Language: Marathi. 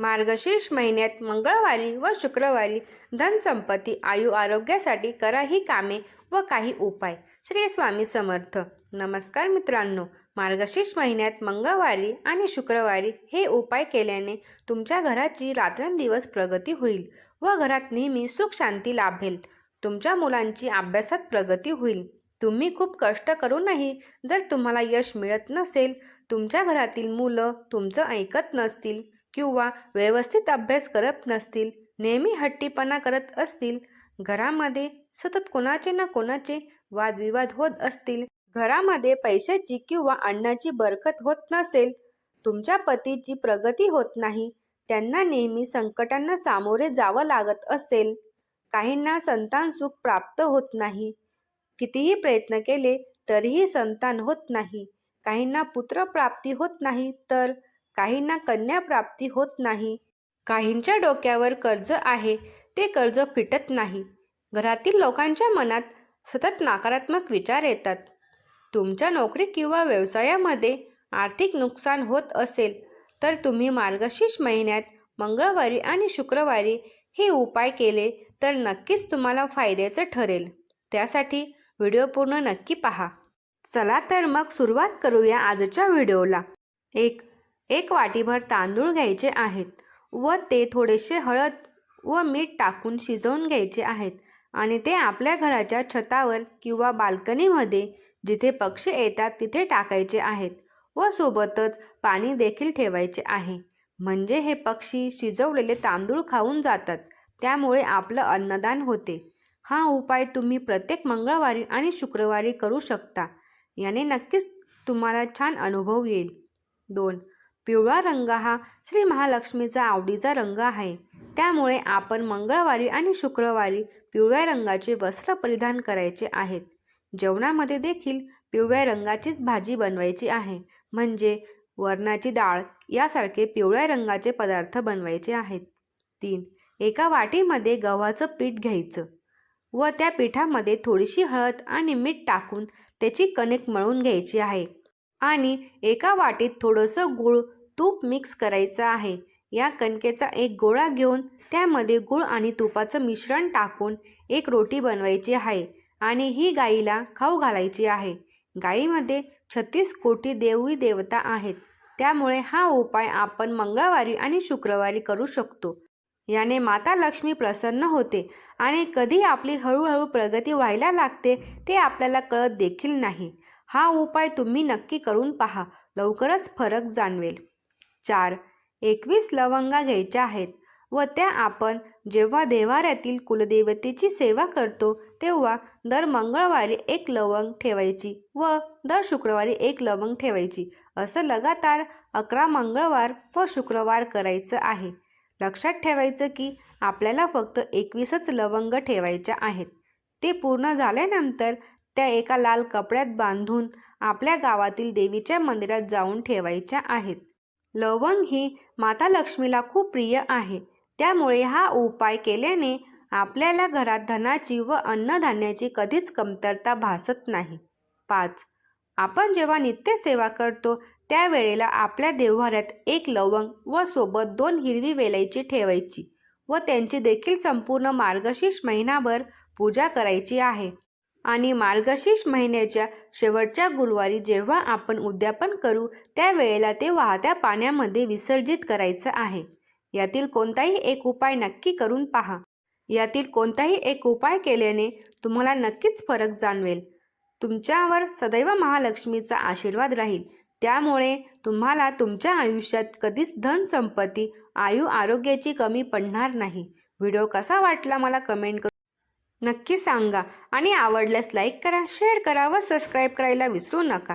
मार्गशीर्ष महिन्यात मंगळवारी व शुक्रवारी धनसंपत्ती आयु आरोग्यासाठी करा ही कामे व काही उपाय. श्री स्वामी समर्थ. नमस्कार मित्रांनो. मार्गशीर्ष महिन्यात मंगळवारी आणि शुक्रवारी हे उपाय केल्याने तुमच्या घराची रात्रंदिवस प्रगती होईल व घरात नेहमी सुख शांती लाभेल. तुमच्या मुलांची अभ्यासात प्रगती होईल. तुम्ही खूप कष्ट करूनही जर तुम्हाला यश मिळत नसेल तुमच्या घरातील मुलं तुमचं ऐकत नसतील किंवा व्यवस्थित अभ्यास करत नसतील नेहमी हट्टीपणा करत असतील घरामध्ये सतत कोणाचे ना कोणाचे वादविवाद होत असतील घरामध्ये पैशाची किंवा अन्नाची बरकत होत नसेल तुमच्या पतीची प्रगती होत नाही त्यांना नेहमी संकटांना सामोरे जावं लागत असेल. काहींना संतान सुख प्राप्त होत नाही. कितीही प्रयत्न केले तरीही संतान होत नाही. काहींना पुत्रप्राप्ती होत नाही तर काहींना कन्या प्राप्ती होत नाही. काहींच्या डोक्यावर कर्ज आहे ते कर्ज फिटत नाही. घरातील लोकांच्या मनात सतत नकारात्मक विचार येतात. तुमच्या नोकरी किंवा व्यवसायामध्ये आर्थिक नुकसान होत असेल तर तुम्ही मार्गशीर्ष महिन्यात मंगळवारी आणि शुक्रवारी हे उपाय केले तर नक्कीच तुम्हाला फायद्याचं ठरेल. त्यासाठी व्हिडिओ पूर्ण नक्की पहा. चला तर मग सुरुवात करूया आजच्या व्हिडिओला. एक एक वाटीभर तांदूळ घ्यायचे आहेत व ते थोडेसे हळद व मीठ टाकून शिजवून घ्यायचे आहेत आणि ते आपल्या घराच्या छतावर किंवा बाल्कनीमध्ये जिथे पक्षी येतात तिथे टाकायचे आहेत व सोबतच पाणी देखील ठेवायचे आहे. म्हणजे हे पक्षी शिजवलेले तांदूळ खाऊन जातात. त्यामुळे आपलं अन्नदान होते. हा उपाय तुम्ही प्रत्येक मंगळवारी आणि शुक्रवारी करू शकता. याने नक्कीच तुम्हाला छान अनुभव येईल. दोन पिवळा रंग हा श्री महालक्ष्मीचा आवडीचा रंग आहे. त्यामुळे आपण मंगळवारी आणि शुक्रवारी पिवळ्या रंगाचे वस्त्र परिधान करायचे आहेत. जेवणामध्ये देखील पिवळ्या रंगाचीच भाजी बनवायची आहे. म्हणजे वरणाची डाळ यासारखे पिवळ्या रंगाचे पदार्थ बनवायचे आहेत. तीन. एका वाटीमध्ये गव्हाचं पीठ घ्यायचं व त्या पिठामध्ये थोडीशी हळद आणि मीठ टाकून त्याची कणिक मळून घ्यायची आहे. आणि एका वाटीत थोडंसं गूळ तूप मिक्स करायचं आहे. या कणकेचा एक गोळा घेऊन त्यामध्ये गूळ आणि तुपाचं मिश्रण टाकून एक रोटी बनवायची आहे आणि ही गाईला खाऊ घालायची आहे. गाईमध्ये छत्तीस कोटी देवी देवता आहेत. त्यामुळे हा उपाय आपण मंगळवारी आणि शुक्रवारी करू शकतो. याने माता लक्ष्मी प्रसन्न होते आणि कधी आपली हळूहळू प्रगती व्हायला लागते ते आपल्याला कळत देखील नाही. हा उपाय तुम्ही नक्की करून पहा. लवकरच फरक जाणवेल. चार एकवीस लवंगा घ्यायच्या आहेत व त्या आपण जेव्हा देवाऱ्यातील कुलदेवतेची सेवा करतो तेव्हा दर मंगळवारी एक लवंग ठेवायची व दर शुक्रवारी एक लवंग ठेवायची. असं लगातार अकरा मंगळवार व शुक्रवार करायचं आहे. लक्षात ठेवायचं की आपल्याला फक्त एकवीसच लवंग ठेवायच्या आहेत. ते पूर्ण झाल्यानंतर त्या एका लाल कपड्यात बांधून आपल्या गावातील देवीच्या मंदिरात जाऊन ठेवायच्या आहेत. लवंग ही माता लक्ष्मीला खूप प्रिय आहे. त्यामुळे हा उपाय केल्याने आपल्याला घरात धनाची व अन्नधान्याची कधीच कमतरता भासत नाही. पाच. आपण जेव्हा नित्यसेवा करतो त्यावेळेला आपल्या देव्हाऱ्यात एक लवंग व सोबत दोन हिरवी वेलायची ठेवायची व त्यांची देखील संपूर्ण मार्गशीर्ष महिनाभर पूजा करायची आहे. आणि मार्गशीर्ष महिन्याच्या शेवटच्या गुरुवारी जेव्हा आपण उद्यापन करू त्यावेळेला ते वाहत्या पाण्यामध्ये विसर्जित करायचं आहे. यातील कोणताही एक उपाय नक्की करून पहा. यातील कोणताही एक उपाय केल्याने तुम्हाला नक्कीच फरक जाणवेल. तुमच्यावर सदैव महालक्ष्मीचा आशीर्वाद राहील. त्यामुळे तुम्हाला तुमच्या आयुष्यात कधीच धन संपत्ती आयु आरोग्याची कमी पडणार नाही. व्हिडिओ कसा वाटला मला कमेंट करून नक्की सांगा. आणि आवडल्यास लाईक करा शेअर करा व सबस्क्राईब करायला विसरू नका.